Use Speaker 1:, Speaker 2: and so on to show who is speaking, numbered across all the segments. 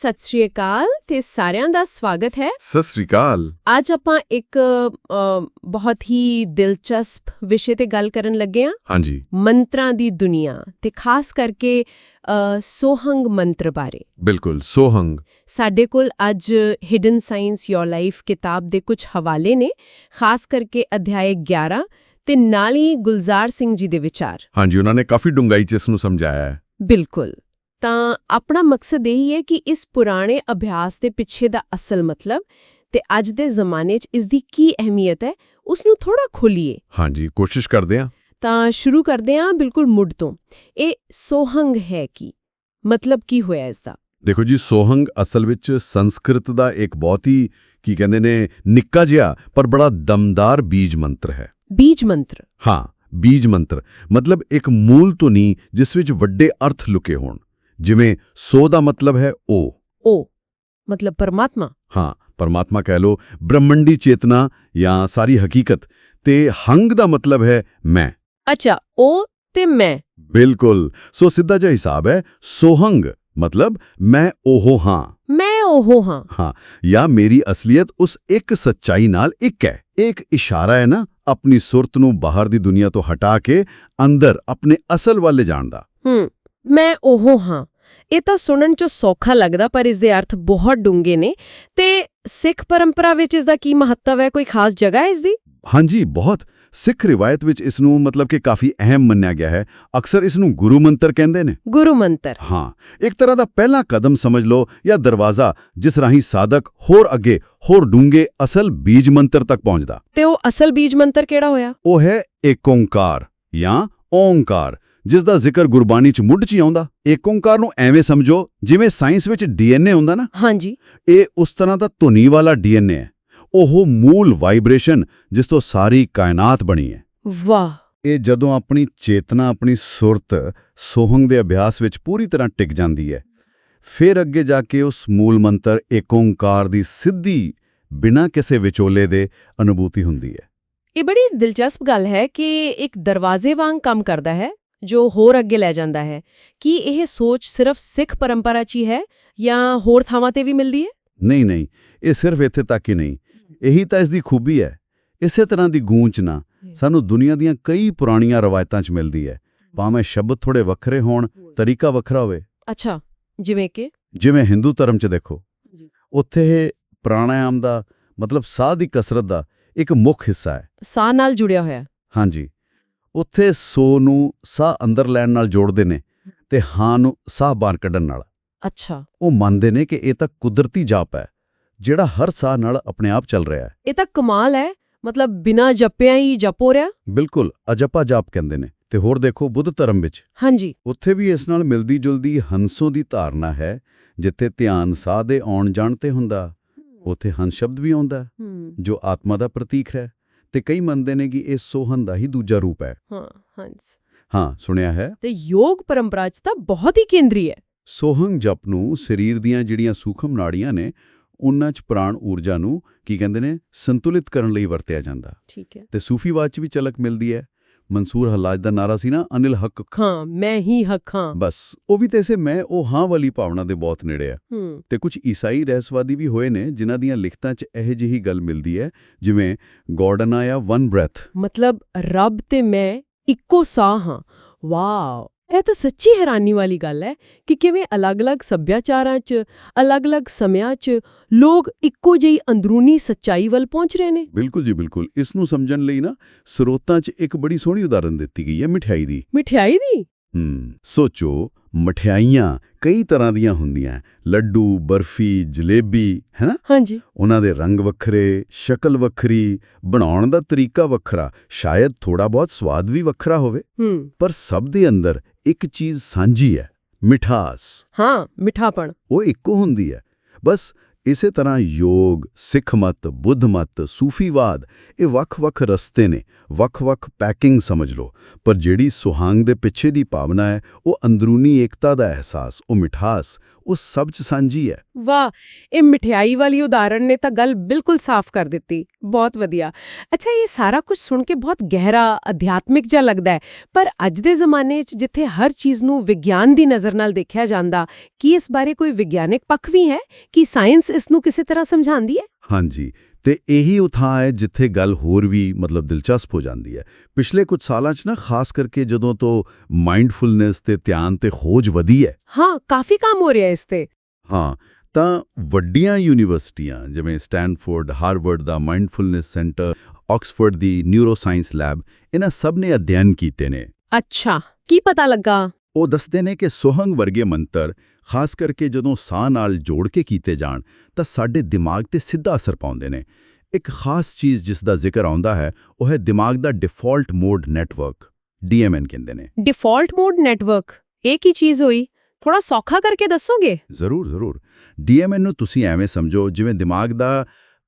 Speaker 1: ਸਤਿ ਸ਼੍ਰੀ ਅਕਾਲ ਤੇ ਸਾਰਿਆਂ ਦਾ ਸਵਾਗਤ ਹੈ।
Speaker 2: ਸਤਿ ਸ੍ਰੀ ਅਕਾਲ।
Speaker 1: ਅੱਜ ਆਪਾਂ ਇੱਕ ਬਹੁਤ ਹੀ ਦਿਲਚਸਪ ਵਿਸ਼ੇ ਤੇ ਗੱਲ ਕਰਨ ਲੱਗੇ ਹਾਂ।
Speaker 2: ਹਾਂਜੀ।
Speaker 1: ਮੰਤਰਾਂ ਦੀ ਦੁਨੀਆ ਤੇ ਖਾਸ ਕਰਕੇ ਸੋਹੰਗ ਮੰਤਰ ਬਾਰੇ।
Speaker 2: ਬਿਲਕੁਲ ਸੋਹੰਗ।
Speaker 1: ਸਾਡੇ ਕੋਲ ਅੱਜ ਹਿਡਨ ਸਾਇੰਸ ਯੋਰ ਲਾਈਫ ਕਿਤਾਬ ਦੇ ਕੁਝ ਹਵਾਲੇ ਨੇ ਖਾਸ ਕਰਕੇ ਅਧਿਆਇ 11 ਤੇ ਨਾਲ ਹੀ ਗੁਲਜ਼ਾਰ ਸਿੰਘ ਜੀ ਦੇ ਵਿਚਾਰ।
Speaker 2: ਹਾਂਜੀ ਉਹਨਾਂ ਨੇ ਕਾਫੀ ਡੂੰਘਾਈ ਚ ਇਸ ਨੂੰ ਸਮਝਾਇਆ ਹੈ।
Speaker 1: ਬਿਲਕੁਲ। ਤਾਂ ਆਪਣਾ ਮਕਸਦ ਇਹੀ ਹੈ ਕਿ ਇਸ ਪੁਰਾਣੇ ਅਭਿਆਸ ਦੇ ਪਿੱਛੇ ਦਾ ਅਸਲ ਮਤਲਬ ਤੇ ਅੱਜ ਦੇ ਜ਼ਮਾਨੇ 'ਚ ਇਸ ਦੀ ਕੀ ਅਹਿਮੀਅਤ ਹੈ ਉਸ ਨੂੰ ਥੋੜਾ ਖੋਲੀਏ।
Speaker 2: ਹਾਂਜੀ ਕੋਸ਼ਿਸ਼ ਕਰਦੇ ਹਾਂ।
Speaker 1: ਤਾਂ ਸ਼ੁਰੂ ਕਰਦੇ ਹਾਂ ਬਿਲਕੁਲ ਮੁੱਢ ਤੋਂ। ਇਹ ਸੋਹੰਗ ਹੈ ਕੀ? ਮਤਲਬ ਕੀ ਹੋਇਆ ਇਸ ਦਾ?
Speaker 2: ਦੇਖੋ ਜੀ ਸੋਹੰਗ ਅਸਲ ਵਿੱਚ ਸੰਸਕ੍ਰਿਤ ਦਾ ਇੱਕ ਬਹੁਤ ਹੀ ਕੀ ਕਹਿੰਦੇ ਨੇ ਨਿੱਕਾ ਜਿਹਾ ਪਰ ਬੜਾ ਦਮਦਾਰ ਬੀਜ ਮੰਤਰ ਹੈ।
Speaker 1: ਬੀਜ ਮੰਤਰ?
Speaker 2: ਹਾਂ ਬੀਜ ਮੰਤਰ। ਮਤਲਬ ਇੱਕ ਮੂਲ ਧੁਨੀ ਜਿਸ ਵਿੱਚ ਵੱਡੇ ਅਰਥ ਲੁਕੇ ਹੋਣ। ਜਿਵੇਂ ਸੋ ਦਾ ਮਤਲਬ ਹੈ ਉਹ
Speaker 1: ਉਹ ਮਤਲਬ ਪਰਮਾਤਮਾ।
Speaker 2: ਹਾਂ ਪਰਮਾਤਮਾ ਕਹਿ ਲੋ ਬ੍ਰਹਮੰਡੀ ਚੇਤਨਾ ਜਾਂ ਸਾਰੀ ਹਕੀਕਤ ਤੇ ਹੰਗ ਦਾ ਮਤਲਬ ਹੈ ਮੈਂ।
Speaker 1: ਅੱਛਾ ਉਹ ਤੇ ਮੈਂ।
Speaker 2: ਬਿਲਕੁਲ ਸੋ ਸਿੱਧਾ ਜਿਹਾ ਹਿਸਾਬ ਹੈ ਸੋਹੰਗ ਮਤਲਬ ਮੈਂ ਉਹ ਹਾਂ।
Speaker 1: ਮੈਂ ਉਹ ਹਾਂ।
Speaker 2: ਹਾਂ ਜਾਂ ਮੇਰੀ ਅਸਲੀਅਤ ਉਸ ਇੱਕ ਸੱਚਾਈ ਨਾਲ ਇੱਕ ਹੈ। ਇੱਕ ਇਸ਼ਾਰਾ ਹੈ ਨਾ ਆਪਣੀ ਸੁਰਤ ਨੂੰ ਬਾਹਰ ਦੀ ਦੁਨੀਆ ਤੋਂ ਹਟਾ ਕੇ ਅੰਦਰ ਆਪਣੇ ਅਸਲ ਵੱਲ ਜਾਣ ਦਾ।
Speaker 1: ਹੂੰ। ਮੈਂ ਉਹ ਹਾਂ। ਇਹ ਤਾਂ ਸੁਣਨ ਚ ਸੌਖਾ ਲੱਗਦਾ ਪਰ ਇਸ ਦੇ ਅਰਥ ਬਹੁਤ ਡੂੰਘੇ ਨੇ। ਤੇ ਸਿੱਖ ਪਰੰਪਰਾ ਵਿੱਚ ਇਸ ਦਾ ਕੀ ਮਹੱਤਵ ਹੈ? ਕੋਈ ਖਾਸ ਜਗ੍ਹਾ ਹੈ ਇਸ ਦੀ
Speaker 2: ਹਾਂਜੀ ਬਹੁਤ। ਸਿੱਖ ਰਿਵਾਇਤ ਵਿੱਚ ਇਸ ਨੂੰ ਮਤਲਬ ਕਿ ਕਾਫੀ ਅਹਿਮ ਮੰਨਿਆ ਗਿਆ ਹੈ। ਅਕਸਰ ਇਸ ਨੂੰ ਗੁਰੂ ਮੰਤਰ ਕਹਿੰਦੇ ਨੇ।
Speaker 1: ਗੁਰੂ ਮੰਤਰ
Speaker 2: ਹਾਂ ਇੱਕ ਤਰ੍ਹਾਂ ਦਾ ਪਹਿਲਾ ਕਦਮ ਸਮਝ ਲਓ ਜਾਂ ਦਰਵਾਜ਼ਾ ਜਿਸ ਰਾਹੀਂ ਸਾਧਕ ਹੋਰ ਅੱਗੇ ਹੋਰ ਡੂੰਘੇ ਅਸਲ ਬੀਜ ਮੰਤਰ ਤੱਕ ਪਹੁੰਚਦਾ।
Speaker 1: ਤੇ ਉਹ ਅਸਲ ਬੀਜ ਮੰਤਰ ਕਿਹੜਾ ਹੋਇਆ?
Speaker 2: ਉਹ ਹੈ ਏਕ ਓੰਕਾਰ ਜਾਂ ਓੰਕਾਰ। ਜਿਸ ਦਾ ਜ਼ਿਕਰ ਗੁਰਬਾਣੀ ਚ ਮੁੱਢ ਚ ਹੀ ਆਉਂਦਾ। ਏਕ ਓੰਕਾਰ ਨੂੰ ਐਵੇਂ ਸਮਝੋ ਜਿਵੇਂ ਸਾਇੰਸ ਵਿੱਚ ਡੀਐਨਏ ਹੁੰਦਾ ਨਾ।
Speaker 1: ਹਾਂਜੀ।
Speaker 2: ਇਹ ਉਸ ਤਰ੍ਹਾਂ ਦਾ ਧੁਨੀ ਵਾਲਾ ਡੀਐਨਏ ਹੈ। ਉਹ ਮੂਲ ਵਾਈਬ੍ਰੇਸ਼ਨ ਜਿਸ ਤੋਂ ਸਾਰੀ ਕਾਇਨਾਤ ਬਣੀ ਹੈ।
Speaker 1: ਵਾਹ।
Speaker 2: ਇਹ ਜਦੋਂ ਆਪਣੀ ਚੇਤਨਾ ਆਪਣੀ ਸੁਰਤ ਸੋਹੰਗ ਦੇ ਅਭਿਆਸ ਵਿੱਚ ਪੂਰੀ ਤਰ੍ਹਾਂ ਟਿਕ ਜਾਂਦੀ ਹੈ ਫਿਰ ਅੱਗੇ ਜਾ ਕੇ ਉਸ ਮੂਲ ਮੰਤਰ ਏਕ ਓੰਕਾਰ ਦੀ ਸਿੱਧੀ ਬਿਨਾਂ ਕਿਸੇ ਵਿਚੋਲੇ ਦੇ ਅਨੁਭੂਤੀ ਹੁੰਦੀ ਹੈ।
Speaker 1: ਇਹ ਬੜੀ ਦਿਲਚਸਪ ਗੱਲ ਹੈ ਕਿ ਇੱਕ ਦਰਵਾਜ਼ੇ ਵਾਂਗ ਕੰਮ ਕਰਦਾ ਹੈ। ਜੋ ਹੋਰ ਅੱਗੇ ਲੈ ਜਾਂਦਾ ਹੈ। ਕੀ ਇਹ ਸੋਚ ਸਿਰਫ ਸਿੱਖ ਪਰੰਪਰਾ 'ਚ ਹੀ ਹੈ ਜਾਂ ਹੋਰ ਥਾਵਾਂ ਤੇ ਵੀ ਮਿਲਦੀ ਹੈ?
Speaker 2: ਨਹੀਂ ਨਹੀਂ ਇਹ ਸਿਰਫ ਇੱਥੇ ਤੱਕ ਹੀ ਨਹੀਂ। ਇਹੀ ਤਾਂ ਇਸ ਦੀ ਖੂਬੀ ਹੈ। ਇਸੇ ਤਰ੍ਹਾਂ ਦੀ ਗੂੰਜਨਾ ਸਾਨੂੰ ਦੁਨੀਆ ਦੀਆਂ ਕਈ ਪੁਰਾਣੀਆਂ ਰਵਾਇਤਾਂ 'ਚ ਮਿਲਦੀ ਹੈ। ਭਾਵੇਂ ਸ਼ਬਦ ਥੋੜੇ ਵੱਖਰੇ ਹੋਣ ਤਰੀਕਾ ਵੱਖਰਾ ਹੋਵੇ।
Speaker 1: ਅੱਛਾ ਜਿਵੇਂ ਕਿ?
Speaker 2: ਜਿਵੇਂ ਹਿੰਦੂ ਧਰਮ 'ਚ ਦੇਖੋ। ਉੱਥੇ ਇਹ ਪ੍ਰਾਣਾਯਾਮ ਦਾ ਮਤਲਬ ਸਾਹ ਦੀ ਕਸਰਤ ਦਾ ਇੱਕ ਮੁੱਖ ਹਿੱਸਾ ਹੈ।
Speaker 1: ਸਾਹ ਨਾਲ ਜੁੜਿਆ ਹੋਇਆ।
Speaker 2: ਹਾਂਜੀ। ਉੱਥੇ ਸੋ ਨੂੰ ਸਾਹ ਅੰਦਰ ਲੈਣ ਨਾਲ ਜੋੜਦੇ ਨੇ ਤੇ ਹਾਂ ਨੂੰ ਸਾਹ ਬਾਹਰ ਕੱਢਣ ਨਾਲ।
Speaker 1: ਅੱਛਾ।
Speaker 2: ਉਹ ਮੰਨਦੇ ਨੇ ਕਿ ਇਹ ਤਾਂ ਕੁਦਰਤੀ ਜਾਪ ਹੈ ਜਿਹੜਾ ਹਰ ਸਾਹ ਨਾਲ ਆਪਣੇ ਆਪ ਚੱਲ ਰਿਹਾ ਹੈ।
Speaker 1: ਇਹ ਤਾਂ ਕਮਾਲ ਹੈ ਮਤਲਬ ਬਿਨਾ ਜਪਿਆ ਹੀ ਜਪ ਹੋ ਰਿਹਾ?
Speaker 2: ਬਿਲਕੁਲ ਅਜਪਾ ਜਾਪ ਕਹਿੰਦੇ ਨੇ। ਤੇ ਹੋਰ ਦੇਖੋ ਬੁੱਧ ਧਰਮ ਵਿੱਚ।
Speaker 1: ਹਾਂਜੀ।
Speaker 2: ਉੱਥੇ ਵੀ ਇਸ ਨਾਲ ਮਿਲਦੀ ਜੁਲਦੀ ਹੰਸੋ ਦੀ ਧਾਰਨਾ ਹੈ ਜਿੱਥੇ ਧਿਆਨ ਸਾਹ ਦੇ ਆਉਣ ਜਾਣ ਤੇ ਹੁੰਦਾ। ਉੱਥੇ ਹੰਸ ਸ਼ਬਦ ਵੀ ਆਉਂਦਾ ਜੋ ਆਤਮਾ ਦਾ ਪ੍ਰਤੀਕ ਹੈ। ਤੇ ਕਈ ਮੰਨਦੇ ਨੇ ਕਿ ਇਹ ਸੋਹਨ ਦਾ ਹੀ ਦੂਜਾ ਰੂਪ ਹੈ।
Speaker 1: ਹਾਂ ਹੰਸ
Speaker 2: ਹਾਂ ਸੁਣਿਆ ਹੈ।
Speaker 1: ਤੇ ਯੋਗ ਪਰੰਪਰਾ 'ਚ ਤਾਂ ਬਹੁਤ ਹੀ ਕੇਂਦਰੀ ਹੈ।
Speaker 2: ਸੋਹੰਗ ਜਪ ਨੂੰ ਸਰੀਰ ਦੀਆਂ ਜਿਹੜੀਆਂ ਸੂਖਮ ਨਾੜੀਆਂ ਨੇ ਉਹਨਾਂ 'ਚ ਪ੍ਰਾਣ ਊਰਜਾ ਨੂੰ ਕੀ ਕਹਿੰਦੇ ਨੇ ਸੰਤੁਲਿਤ ਕਰਨ ਲਈ ਵਰਤਿਆ ਜਾਂਦਾ।
Speaker 1: ਠੀਕ ਹੈ।
Speaker 2: ਤੇ ਸੂਫੀਵਾਦ 'ਚ ਵੀ ਝਲਕ ਮਿਲਦੀ ਹੈ। ਮਨਸੂਰ ਹੱਲਾਜ ਦਾ ਨਾਰਾ ਸੀ ਨਾ ਅਨਿਲ ਹੱਕ।
Speaker 1: ਹਾਂ ਮੈਂ ਹੀ ਹੱਕ ਹਾਂ।
Speaker 2: ਬਸ ਉਹ ਵੀ ਤੇ ਇਸੇ ਮੈਂ ਉਹ ਹਾਂ ਵਾਲੀ ਭਾਵਨਾ ਦੇ ਬਹੁਤ ਨੇੜੇ ਆ। ਤੇ ਕੁਝ ਈਸਾਈ ਰਹਿਸਵਾਦੀ ਵੀ ਹੋਏ ਨੇ ਜਿਨ੍ਹਾਂ ਦੀਆਂ ਲਿਖਤਾਂ 'ਚ ਇਹ ਜਿਹੀ ਗੱਲ ਮਿਲਦੀ ਹੈ ਜਿਵੇਂ ਗੋਡਨ ਆਇਆ ਵਨ ਬ੍ਰੈਥ।
Speaker 1: ਮਤਲਬ ਰੱਬ ਤੇ ਮੈਂ ਇੱਕੋ ਸਾਹ ਹਾਂ। ਵਾਓ। ਇਹ ਤਾਂ ਸੱਚੀ ਹੈਰਾਨੀ ਵਾਲੀ ਗੱਲ ਹੈ ਕਿ ਕਿਵੇਂ ਅਲੱਗ-ਅਲੱਗ ਸੱਭਿਆਚਾਰਾਂ 'ਚ ਅਲੱਗ-ਅਲੱਗ ਸਮਿਆਂ 'ਚ ਲੋਕ ਇੱਕੋ ਜਿਹੀ ਅੰਦਰੂਨੀ ਸੱਚਾਈ ਵੱਲ ਪਹੁੰਚ ਰਹੇ ਨੇ।
Speaker 2: ਬਿਲਕੁਲ ਜੀ ਬਿਲਕੁਲ। ਇਸ ਨੂੰ ਸਮਝਣ ਲਈ ਨਾ ਸਰੋਤਾਂ 'ਚ ਇੱਕ ਬੜੀ ਸੋਹਣੀ ਉਦਾਹਰਨ ਦਿੱਤੀ ਗਈ ਹੈ ਮਠਿਆਈ ਦੀ।
Speaker 1: ਮਠਿਆਈ ਦੀ?
Speaker 2: ਹੂੰ। ਸੋਚੋ ਮਠਿਆਈਆਂ ਕਈ ਤਰ੍ਹਾਂ ਦੀਆਂ ਹੁੰਦੀਆਂ ਲੱਡੂ ਬਰਫੀ ਜਲੇਬੀ ਹੈਨਾ?
Speaker 1: ਹਾਂਜੀ।
Speaker 2: ਉਹਨਾਂ ਦੇ ਰੰਗ ਵੱਖਰੇ ਸ਼ਕਲ ਵੱਖਰੀ ਬਣਾਉਣ ਦਾ ਤਰੀਕਾ ਵੱਖਰਾ ਸ਼ਾਇਦ ਥੋੜਾ ਬਹੁਤ ਸਵਾਦ ਵੀ ਵੱਖਰਾ ਹੋਵੇ।
Speaker 1: ਹੂੰ।
Speaker 2: ਪਰ ਸਭ ਦੇ ਅੰਦਰ ਇੱਕ ਚੀਜ਼ ਸਾਂਝੀ ਹੈ ਮਿਠਾਸ।
Speaker 1: ਹਾਂ ਮਿੱਠਾਪਣ।
Speaker 2: ਉਹ ਇੱਕੋ ਹੁੰਦੀ ਹੈ। ਬਸ ਇਸੇ ਤਰ੍ਹਾਂ ਯੋਗ, ਸਿੱਖ ਮਤ, ਬੁੱਧ ਮਤ, ਸੂਫੀਵਾਦ, ਇਹ ਵੱਖ-ਵੱਖ ਰਸਤੇ ਨੇ। ਵੱਖ-ਵੱਖ ਪੈਕਿੰਗ ਸਮਝ ਲਓ। ਪਰ ਜਿਹੜੀ ਸੁਹਾਂਗ ਦੇ ਪਿੱਛੇ ਦੀ ਭਾਵਨਾ ਹੈ, ਉਹ ਅੰਦਰੂਨੀ ਏਕਤਾ ਦਾ ਅਹਿਸਾਸ, ਉਹ ਮਿਠਾਸ ਉਹ ਸਭ 'ਚ ਸਾਂਝੀ ਹੈ।
Speaker 1: ਵਾਹ ਇਹ ਮਠਿਆਈ ਵਾਲੀ ਉਦਾਹਰਣ ਨੇ ਤਾਂ ਗੱਲ ਬਿਲਕੁਲ ਸਾਫ਼ ਕਰ ਦਿੱਤੀ। ਬਹੁਤ ਵਧੀਆ। ਅੱਛਾ ਇਹ ਸਾਰਾ ਕੁਝ ਸੁਣ ਕੇ ਬਹੁਤ ਗਹਿਰਾ ਅਧਿਆਤਮਿਕ ਜਿਹਾ ਲੱਗਦਾ ਹੈ। ਪਰ ਅੱਜ ਦੇ ਜ਼ਮਾਨੇ 'ਚ ਜਿੱਥੇ ਹਰ ਚੀਜ਼ ਨੂੰ ਵਿਗਿਆਨ ਦੀ ਨਜ਼ਰ ਨਾਲ ਦੇਖਿਆ ਜਾਂਦਾ ਕੀ ਇਸ ਬਾਰੇ ਕੋਈ ਵਿਗਿਆਨਿਕ ਪੱਖ ਵੀ ਹੈ? ਕਿ ਸਾਇੰਸ ਇਸ ਨੂੰ ਕਿਸੇ ਤਰ੍ਹਾਂ ਸਮਝਾਉਂਦੀ ਹੈ?
Speaker 2: ਹਾਂਜੀ। ਤੇ ਇਹੀ ਉਹ ਥਾਂ ਹੈ ਜਿੱਥੇ ਗੱਲ ਹੋਰ ਵੀ ਮਤਲਬ ਦਿਲਚਸਪ ਹੋ ਜਾਂਦੀ ਹੈ। ਪਿਛਲੇ ਕੁਝ ਸਾਲਾਂ 'ਚ ਨਾ ਖਾਸ ਕਰਕੇ ਜਦੋਂ ਤੋਂ ਮਾਈਂਡਫੁਲਨੈਸ ਤੇ ਧਿਆਨ ਤੇ ਖੋਜ ਵਧੀ ਹੈ।
Speaker 1: ਹਾਂ ਕਾਫੀ ਕੰਮ ਹੋ ਰਿਹਾ ਇਸ ਤੇ।
Speaker 2: ਹਾਂ ਤਾਂ ਵੱਡੀਆਂ ਯੂਨੀਵਰਸਿਟੀਆਂ ਜਿਵੇਂ ਸਟੈਨਫੋਰਡ ਹਾਰਵਰਡ ਦਾ ਮਾਈਂਡਫੁਲਨੈਸ ਸੈਂਟਰ ਆਕਸਫੋਰਡ ਦੀ ਨਿਊਰੋਸਾਇੰਸ ਲੈਬ ਇਹਨਾਂ ਸਭ ਨੇ ਅਧਿਐਨ ਕੀਤੇ ਨੇ।
Speaker 1: ਅੱਛਾ ਕੀ ਪਤਾ ਲੱਗਾ?
Speaker 2: ਉਹ ਦੱਸਦੇ ਨੇ ਕਿ ਸੁਹੰਗ ਵਰਗੇ ਮੰਤਰ ਖਾਸ ਕਰਕੇ ਜਦੋਂ ਸਾਹ ਨਾਲ ਜੋੜ ਕੇ ਕੀਤੇ ਜਾਣ ਤਾਂ ਸਾਡੇ ਦਿਮਾਗ ਤੇ ਸਿੱਧਾ ਅਸਰ ਪਾਉਂਦੇ ਨੇ। ਇੱਕ ਖਾਸ ਚੀਜ਼ ਜਿਸ ਦਾ ਜ਼ਿਕਰ ਆਉਂਦਾ ਹੈ ਉਹ ਹੈ ਦਿਮਾਗ ਦਾ ਡਿਫਾਲਟ ਮੋਡ ਨੈਟਵਰਕ ਡੀਐਮਐਨ ਕਹਿੰਦੇ ਨੇ।
Speaker 1: Default mode network? ਇਹ ਕੀ ਚੀਜ਼ ਹੋਈ? ਥੋੜਾ ਸੌਖਾ ਕਰਕੇ ਦੱਸੋਗੇ?
Speaker 2: ਜ਼ਰੂਰ ਜ਼ਰੂਰ। ਡੀਐਮਐਨ ਨੂੰ ਤੁਸੀਂ ਐਵੇਂ ਸਮਝੋ ਜਿਵੇਂ ਦਿਮਾਗ ਦਾ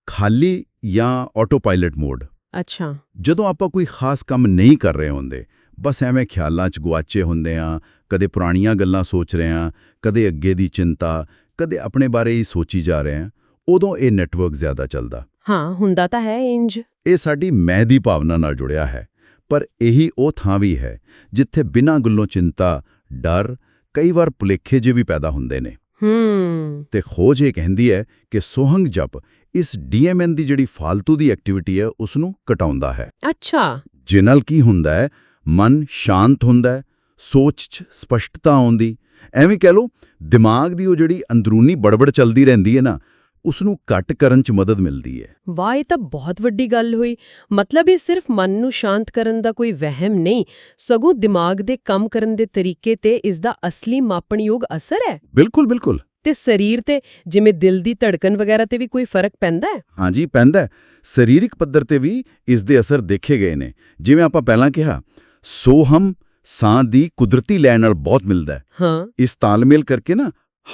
Speaker 2: ਖਾਲੀ ਜਾਂ ਆਟੋ ਪਾਇਲਟ ਮੋਡ
Speaker 1: ਅੱਛਾ।
Speaker 2: ਜਦੋਂ ਆਪਾਂ ਕੋਈ ਖਾਸ ਕੰਮ ਨਹੀਂ ਕਰ ਰਹੇ ਹੁੰਦੇ ਬਸ ਐਵੇਂ ਖਿਆਲਾਂ 'ਚ ਗੁਆਚੇ ਹੁੰਦੇ ਆ ਕਦੇ ਪੁਰਾਣੀਆਂ ਗੱਲਾਂ ਸੋਚ ਰਹੇ ਆ ਕਦੇ ਅੱਗੇ ਦੀ ਚਿੰਤਾ ਕਦੇ ਆਪਣੇ ਬਾਰੇ ਹੀ ਸੋਚੀ ਜਾ ਰਹੇ ਆ ਉਦੋਂ ਇਹ ਨੈਟਵਰਕ ਜ਼ਿਆਦਾ ਚੱਲਦਾ।
Speaker 1: ਹਾਂ ਹੁੰਦਾ ਤਾਂ ਹੈ ਇੰਜ
Speaker 2: ਇਹ ਸਾਡੀ ਮੈਂ ਦੀ ਭਾਵਨਾ ਨਾਲ ਜੁੜਿਆ ਹੈ ਪਰ ਇਹੀ ਉਹ ਥਾਂ ਵੀ ਹੈ ਜਿੱਥੇ ਬਿਨਾਂ ਗੱਲੋਂ ਚਿੰਤਾ ਡਰ ਕਈ ਵਾਰ ਭੁਲੇਖੇ ਜਿਹੇ ਵੀ ਪੈਦਾ ਹੁੰਦੇ ਨੇ।
Speaker 1: ਹੂੰ।
Speaker 2: ਤੇ ਖੋਜ ਇਹ ਕਹਿੰਦੀ ਹੈ ਕਿ ਸੋਹੰਗ ਜਪ ਇਸ ਡੀਐਮਐਨ ਦੀ ਜਿਹੜੀ ਫालतू ਦੀ ਐਕਟੀਵਿਟੀ ਹੈ ਉਸ ਨੂੰ ਘਟਾਉਂਦਾ ਹੈ।
Speaker 1: ਅੱਛਾ।
Speaker 2: ਜਿਸ ਨਾਲ ਕੀ ਹੁੰਦਾ ਹੈ ਮਨ ਸ਼ਾਂਤ ਹੁੰਦਾ ਹੈ ਸੋਚ 'ਚ ਸਪਸ਼ਟਤਾ ਆਉਂਦੀ। ਐਵੇਂ ਕਹਿ ਲਓ ਦਿਮਾਗ ਦੀ ਉਹ ਜਿਹੜੀ ਅੰਦਰੂਨੀ ਬੜਬੜ ਚੱਲਦੀ ਰਹਿੰਦੀ ਹੈ ਨਾ ਉਸ ਨੂੰ ਘਟ ਕਰਨ 'ਚ ਮਦਦ ਮਿਲਦੀ ਹੈ।
Speaker 1: ਵਾਹ ਇਹ ਤਾਂ ਬਹੁਤ ਵੱਡੀ ਗੱਲ ਹੋਈ। ਮਤਲਬ ਇਹ ਸਿਰਫ ਮਨ ਨੂੰ ਸ਼ਾਂਤ ਕਰਨ ਦਾ ਕੋਈ ਵਹਿਮ ਨਹੀਂ ਸਗੋਂ ਦਿਮਾਗ ਦੇ ਕੰਮ ਕਰਨ ਦੇ ਤਰੀਕੇ ਤੇ ਇਸ ਦਾ ਅਸਲੀ ਮਾਪਣਯੋਗ ਅਸਰ ਹੈ।
Speaker 2: ਬਿਲਕੁਲ ਬਿਲਕੁਲ।
Speaker 1: ਤੇ ਸਰੀਰ ਤੇ ਜਿਵੇਂ ਦਿਲ ਦੀ ਧੜਕਨ ਵਗੈਰਾ ਤੇ ਵੀ ਕੋਈ ਫ਼ਰਕ ਪੈਂਦਾ ਹੈ?
Speaker 2: ਹਾਂਜੀ ਪੈਂਦਾ ਹੈ। ਸਰੀਰਕ ਪੱਧਰ ਤੇ ਵੀ ਇਸ ਦੇ ਅਸਰ ਦੇਖੇ ਗਏ ਨੇ। ਜਿਵੇਂ ਆਪਾਂ ਪਹਿਲਾਂ ਕਿਹਾ ਸੋਹਮ ਸਾਹ ਦੀ ਕੁਦਰਤੀ ਲੈ ਨਾਲ ਬਹੁਤ ਮਿਲਦਾ ਹੈ।
Speaker 1: ਹਾਂ।
Speaker 2: ਇਸ ਤਾਲਮੇਲ ਕਰਕੇ ਨਾ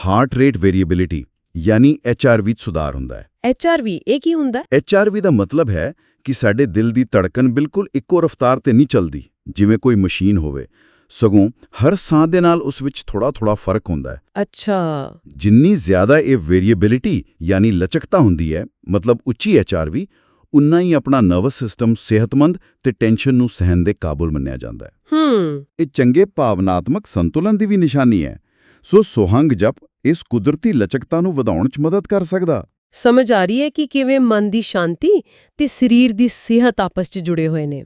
Speaker 2: ਹਾਰਟ ਰੇਟ ਵੇਰੀਏਬਿਲਿਟੀ ਯਾਨੀ ਐਚਆਰਵੀ 'ਚ ਸੁਧਾਰ ਹੁੰਦਾ ਹੈ।
Speaker 1: ਐਚਆਰਵੀ ਇਹ ਕੀ ਹੁੰਦਾ?
Speaker 2: ਐਚਆਰਵੀ ਦਾ ਮਤਲਬ ਹੈ ਕਿ ਸਾਡੇ ਦਿਲ ਦੀ ਧੜਕਨ ਬਿਲਕੁਲ ਇੱਕੋ ਰਫ਼ਤਾਰ ਤੇ ਨਹੀਂ ਚੱਲਦੀ ਜਿਵੇਂ ਕੋਈ ਮਸ਼ੀਨ ਹੋਵੇ। ਸਗੋਂ ਹਰ ਸਾਹ ਦੇ ਨਾਲ ਉਸ ਵਿੱਚ ਥੋੜਾ-ਥੋੜਾ ਫ਼ਰਕ ਹੁੰਦਾ ਹੈ।
Speaker 1: ਅੱਛਾ।
Speaker 2: ਜਿੰਨੀ ਜ਼ਿਆਦਾ ਇਹ ਵੇਰੀਏਬਿਲਿਟੀ ਯਾਨੀ ਲਚਕਤਾ ਹੁੰਦੀ ਹੈ ਮਤਲਬ ਉੱਚੀ ਐਚਆਰਵੀ ਉਨਾ ਹੀ ਆਪਣਾ ਨਰਵਸ ਸਿਸਟਮ ਸਿਹਤਮੰਦ ਤੇ ਟੈਨਸ਼ਨ ਨੂੰ ਸਹਿਣ ਦੇ ਕਾਬਲ ਮੰਨਿਆ ਜਾਂਦਾ ਹੈ।
Speaker 1: ਹੂੰ।
Speaker 2: ਇਹ ਚੰਗੇ ਭਾਵਨਾਤਮਕ ਸੰਤੁਲਨ ਦੀ ਵੀ ਨਿਸ਼ਾਨੀ ਹੈ। ਸੋ ਸੁਹੰਗ ਜਪ ਇਸ ਕੁਦਰਤੀ ਲਚਕਤਾ ਨੂੰ ਵਧਾਉਣ 'ਚ ਮਦਦ ਕਰ ਸਕਦਾ।
Speaker 1: ਸਮਝ ਆ ਰਹੀ ਹੈ ਕਿ ਕਿਵੇਂ ਮਨ ਦੀ ਸ਼ਾਂਤੀ ਤੇ ਸਰੀਰ ਦੀ ਸਿਹਤ ਆਪਸ 'ਚ ਜੁੜੇ ਹੋਏ ਨੇ।